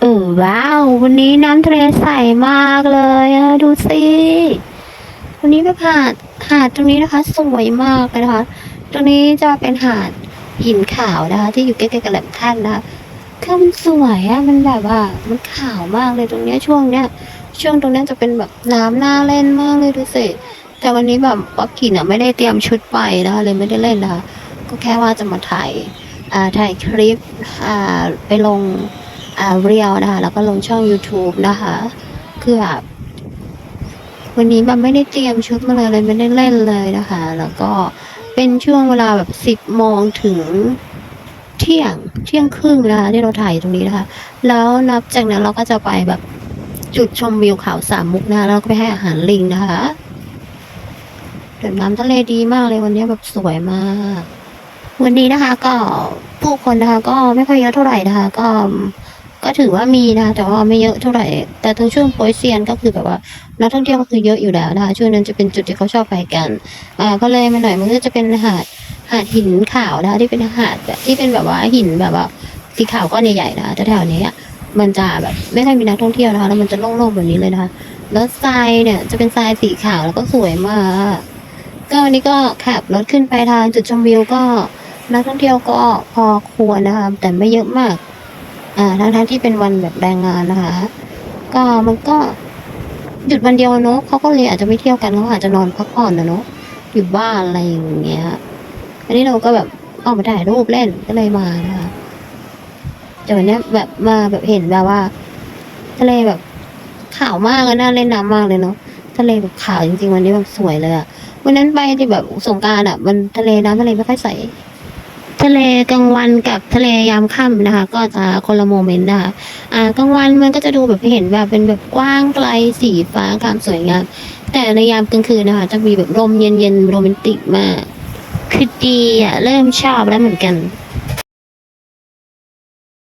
เออว้าว วันนี้น้ำทะเลใสมากเลยอะดูสิวันนี้แบบหาดหาดตรงนี้นะคะสวยมากเลยนะคะ ตรงนี้จะเป็นหาดหินขาวนะคะ ที่อยู่ใกล้ๆกับแหลมท่านนะคะคือมันสวยอะมันแบบว่ามันขาวมากเลยตรงเนี้ยช่วงเนี้ยช่วงตรงเนี้ยจะเป็นแบบน้ำน่าเล่นมากเลยดูสิแต่วันนี้แบบป๊อกกี้น่ะไม่ได้เตรียมชุดไปนะคะเลยไม่ได้เล่นนะคะก็แค่ว่าจะมาถ่ายอ่าถ่ายคลิปอ่าไปลง เรียวนะคะ แล้วก็ลงช่อง YouTube นะคะ คือแบบวันนี้แบบไม่ได้เตรียมชุดมาเลยเลยไม่ได้เล่นเลยนะคะ แล้วก็เป็นช่วงเวลาแบบสิบโมงถึงเที่ยงเที่ยงครึ่งนะคะ ที่เราถ่ายตรงนี้นะคะ แล้วนับจากนั้นเราก็จะไปแบบจุดชมวิวเขาสามมุกนะคะแล้วก็ไปให้อาหารลิงนะคะเดินน้ำทะเลดีมากเลยวันนี้แบบสวยมาก วันนี้นะคะ ก็ผู้คนนะคะ ก็ไม่ค่อยเยอะเท่าไหร่นะคะ ก็ ก็ถือว่ามีนะแต่ว่าไม่เยอะเท่าไหร่ แต่ตรงช่วงโปยเซียนก็คือแบบว่านักท่องเที่ยวก็คือเยอะอยู่แล้วนะคะช่วงนั้นจะเป็นจุดที่เขาชอบไปกันอ่าก็เลยมาหน่อยมันก็จะเป็นหาดหาดหินขาวนะคะที่เป็นหาดแบบที่เป็นแบบว่าหินแบบว่าสีขาวก้อนใหญ่ๆนะคะแถวๆนี้อะมันจะแบบไม่ค่อยมีนักท่องเที่ยวนะคะแล้วมันจะโล่งๆแบบนี้เลยนะคะแล้วทรายเนี่ยจะเป็นทรายสีขาวแล้วก็สวยมาก ก็วันนี้ก็ขับรถขึ้นไปทางจุดชมวิวก็นักท่องเที่ยวก็พอควรนะคะแต่ไม่เยอะมาก อ่าทั้งทั้งที่เป็นวันแบบแรงงานนะคะ ก็มันก็หยุดวันเดียวเนอะเขาก็เลยอาจจะไม่เที่ยวกันเขาอาจจะนอนพักผ่อนนะเนอะอยู่บ้านอะไรอย่างเงี้ย อันนี้เราก็แบบออกมาถ่ายรูปเล่นก็เลยมานะคะแต่วันนี้แบบมาแบบเห็นแบบว่า ทะเลแบบขาวมากอะน่าเล่นน้ำมากเลยเนาะทะเลแบบขาวจริงๆวันนี้แบบสวยเลยอะวันนั้นไปที่แบบสงการอะมันทะเลน้ำทะเลไม่ค่อยใส เลกลางวันกับทะเลยามค่ำนะคะ ก็จะคนละโมเมนต์นะคะอ่ากลางวันมันก็จะดูแบบเห็นแบบเป็นแบบกว้างไกลสีฟ้าความสวยงามแต่ในยามกลางคืนนะคะ จะมีแบบลมเย็นๆโรแมนติกมากคือดีอะเริ่มชอบแล้วเหมือนกัน